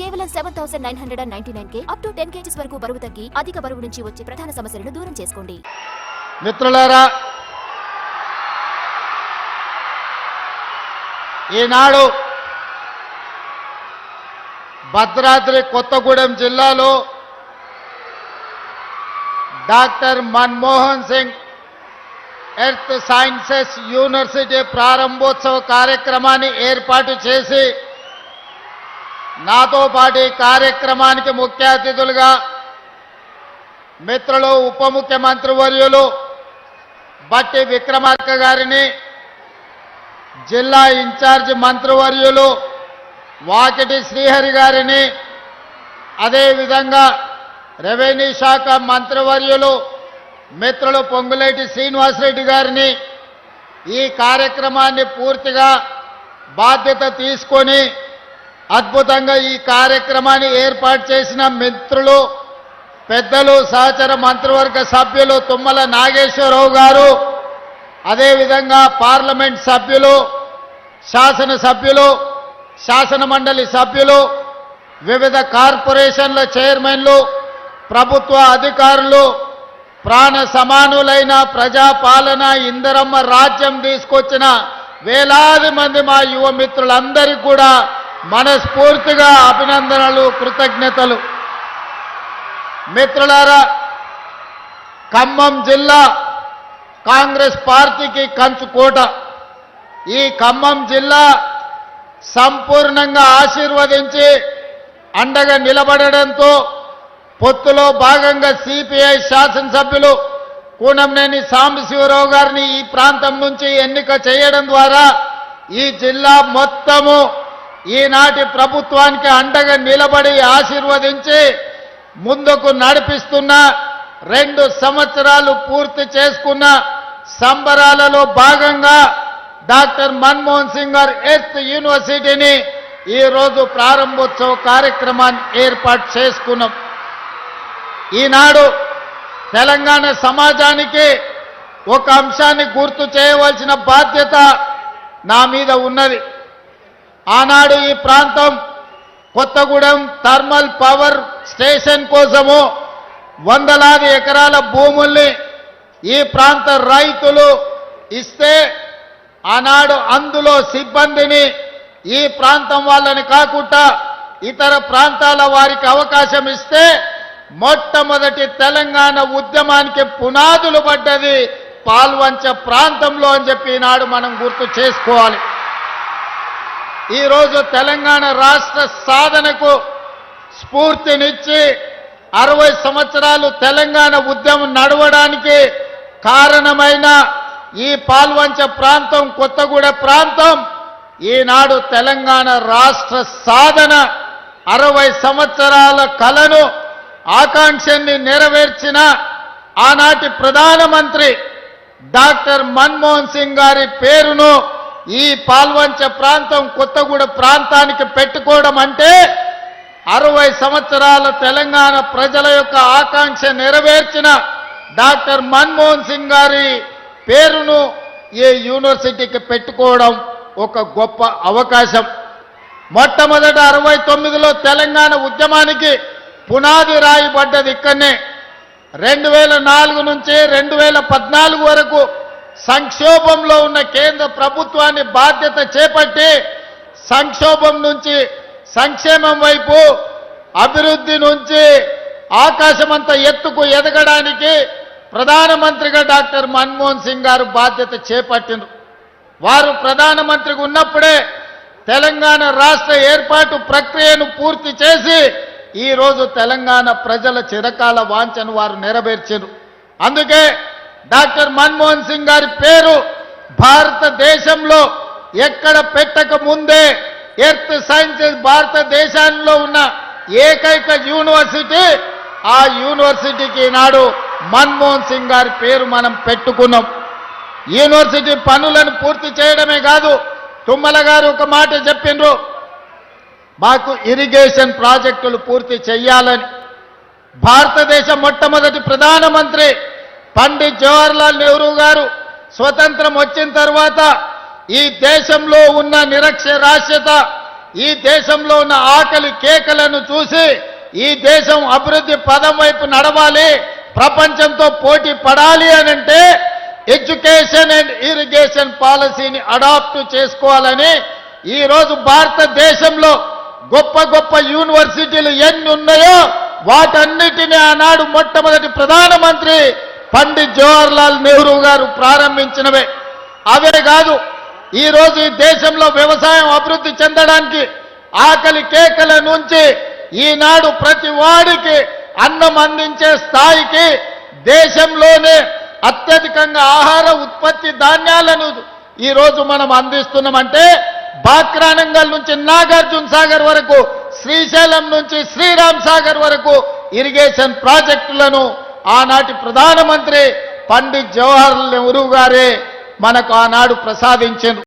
కేవలం seven thousand nine hundred and ninety nine K up to ten kgs వరకు బరువు తగ్గి అధిక బరువు నుంచి వచ్చే ప్రధాన సమస్యలను దూరం చేసుకోండి. మిత్రులారా ఈనాడు భద్రాద్రి కొత్తగూడెం జిల్లాలో doctor Manmohan Singh earth sciences university ప్రారంభోత్సవ కార్యక్రమాన్ని ఏర్పాటు చేసి నాతో పాటు కార్యక్రమానికి ముఖ్య అతిథులుగా మిత్రులు ఉప ముఖ్యమంత్రి వర్యులు బట్టి విక్రమార్క గారిని జిల్లా ఇన్ఛార్జ్ మంత్రివర్యులు వాకిటి శ్రీహరి గారిని అదేవిధంగా రెవెన్యూ శాఖ మంత్రివర్యులు మిత్రులు పొంగులేటి శ్రీనివాసరెడ్డి గారిని ఈ కార్యక్రమాన్ని పూర్తిగా బాధ్యత తీసుకొని అద్భుతంగా ఈ కార్యక్రమాన్ని ఏర్పాటు చేసిన మిత్రులు పెద్దలు సహచర మంత్రివర్గ సభ్యులు తుమ్మల నాగేశ్వరరావు గారు అదేవిధంగా పార్లమెంట్ సభ్యులు శాసన సభ్యులు శాసన మండలి సభ్యులు వివిధ కార్పొరేషన్ల చైర్మన్లు ప్రభుత్వ అధికారులు ప్రాణ సమానులైన ప్రజాపాలన ఇందరమ్మ రాజ్యం తీసుకొచ్చిన వేలాది మంది మా యువ మిత్రులందరికీ కూడా మనస్ఫూర్తిగా అభినందనలు కృతజ్ఞతలు. మిత్రులారా ఖమ్మం జిల్లా కాంగ్రెస్ పార్టీకి కంచుకోట ఈ ఖమ్మం జిల్లా సంపూర్ణంగా ఆశీర్వదించి అండగా నిలబడడంతో పొత్తులో భాగంగా సిపిఐ శాసనసభ్యులు కూనంనేని సాంబశివరావు గారిని ఈ ప్రాంతం నుంచి ఎన్నిక చేయడం ద్వారా ఈ జిల్లా మొత్తము ఈనాటి ప్రభుత్వానికి అండగా నిలబడి ఆశీర్వదించి ముందుకు నడిపిస్తున్న రెండు సంవత్సరాలు పూర్తి చేసుకున్న సంబరాలలో భాగంగా డాక్టర్ మన్మోహన్ సింగ్ గారు ఎర్త్ యూనివర్సిటీని ఈరోజు ప్రారంభోత్సవ కార్యక్రమాన్ని ఏర్పాటు చేసుకున్నాం. ఈనాడు తెలంగాణ సమాజానికి ఒక అంశాన్ని గుర్తు చేయవలసిన బాధ్యత నా మీద ఉన్నది. ఆనాడు ఈ ప్రాంతం కొత్తగూడెం థర్మల్ పవర్ స్టేషన్ కోసము వందలాది ఎకరాల భూముల్ని ఈ ప్రాంత రైతులు ఇస్తే ఆనాడు అందులో సిబ్బందిని ఈ ప్రాంతం వాళ్ళని కాకుండా ఇతర ప్రాంతాల వారికి అవకాశం ఇస్తే మొట్టమొదటి తెలంగాణ ఉద్యమానికి పునాదులు పడ్డది పాల్వంచ ప్రాంతంలో అని చెప్పి ఈనాడు మనం గుర్తు చేసుకోవాలి. ఈరోజు తెలంగాణ రాష్ట్ర సాధనకు స్ఫూర్తినిచ్చి అరవై సంవత్సరాలు తెలంగాణ ఉద్యమం నడవడానికి కారణమైన ఈ పాల్వంచ ప్రాంతం కొత్తగూడ ప్రాంతం ఈనాడు తెలంగాణ రాష్ట్ర సాధన అరవై సంవత్సరాల కలను ఆకాంక్షని నెరవేర్చిన ఆనాటి ప్రధానమంత్రి డాక్టర్ మన్మోహన్ సింగ్ గారి పేరును ఈ పాల్వంచ ప్రాంతం కొత్తగూడ ప్రాంతానికి పెట్టుకోవడం అంటే అరవై సంవత్సరాల తెలంగాణ ప్రజల యొక్క ఆకాంక్ష నెరవేర్చిన డాక్టర్ మన్మోహన్ సింగ్ గారి పేరును ఈ యూనివర్సిటీకి పెట్టుకోవడం ఒక గొప్ప అవకాశం. మొట్టమొదట అరవై తొమ్మిదిలో తెలంగాణ ఉద్యమానికి పునాది రాయబడ్డది ఇక్కడనే. రెండు వేల నాలుగు నుంచి రెండు వేల పద్నాలుగు వరకు సంక్షోభంలో ఉన్న కేంద్ర ప్రభుత్వాన్ని బాధ్యత చేపట్టి సంక్షోభం నుంచి సంక్షేమం వైపు అభివృద్ధి నుంచి ఆకాశమంత ఎత్తుకు ఎదగడానికి ప్రధానమంత్రిగా డాక్టర్ మన్మోహన్ సింగ్ గారు బాధ్యత చేపట్టిండ్రు. వారు ప్రధానమంత్రిగా ఉన్నప్పుడే తెలంగాణ రాష్ట్ర ఏర్పాటు ప్రక్రియను పూర్తి చేసి ఈరోజు తెలంగాణ ప్రజల చిరకాల వాంఛను వారు నెరవేర్చారు అందుకే డాక్టర్ మన్మోహన్ సింగ్ గారి పేరు భారతదేశంలో ఎక్కడ పెట్టక ముందే ఎర్త్ సైన్సెస్ భారతదేశంలో ఉన్న ఏకైక యూనివర్సిటీ ఆ యూనివర్సిటీకి ఈనాడు మన్మోహన్ సింగ్ గారి పేరు మనం పెట్టుకున్నాం. యూనివర్సిటీ పనులను పూర్తి చేయడమే కాదు తుమ్మల గారు ఒక మాట చెప్పిండ్రు మాకు ఇరిగేషన్ ప్రాజెక్టులు పూర్తి చేయాలని భారతదేశ మొట్టమొదటి ప్రధానమంత్రి పండిత్ జవహర్లాల్ నెహ్రూ గారు స్వతంత్రం వచ్చిన తర్వాత ఈ దేశంలో ఉన్న నిరక్షరాస్యత ఈ దేశంలో ఉన్న ఆకలి కేకలను చూసి ఈ దేశం అభివృద్ధి పదం వైపు నడవాలి ప్రపంచంతో పోటీ పడాలి అని అంటే ఎడ్యుకేషన్ అండ్ ఇరిగేషన్ పాలసీని అడాప్ట్ చేసుకోవాలని ఈరోజు భారతదేశంలో గొప్ప గొప్ప యూనివర్సిటీలు ఎన్ని ఉన్నాయో వాటన్నిటిని ఆనాడు మొట్టమొదటి ప్రధానమంత్రి పండిత్ జవహర్లాల్ నెహ్రూ గారు ప్రారంభించినవే. అవే కాదు ఈరోజు ఈ దేశంలో వ్యవసాయం అభివృద్ధి చెందడానికి ఆకలి కేకల నుంచి ఈనాడు ప్రతి వాడికి అన్నం అందించే స్థాయికి దేశంలోనే అత్యధికంగా ఆహార ఉత్పత్తి ధాన్యాలను ఈ రోజు మనం అందిస్తున్నామంటే బాక్రానంగల్ నుంచి నాగార్జున సాగర్ వరకు శ్రీశైలం నుంచి శ్రీరామ్ సాగర్ వరకు ఇరిగేషన్ ప్రాజెక్టులను ఆనాటి ప్రధానమంత్రి పండిత్ జవహర్ నెహ్రూ గారే మనకు ఆనాడు ప్రసాదించారు.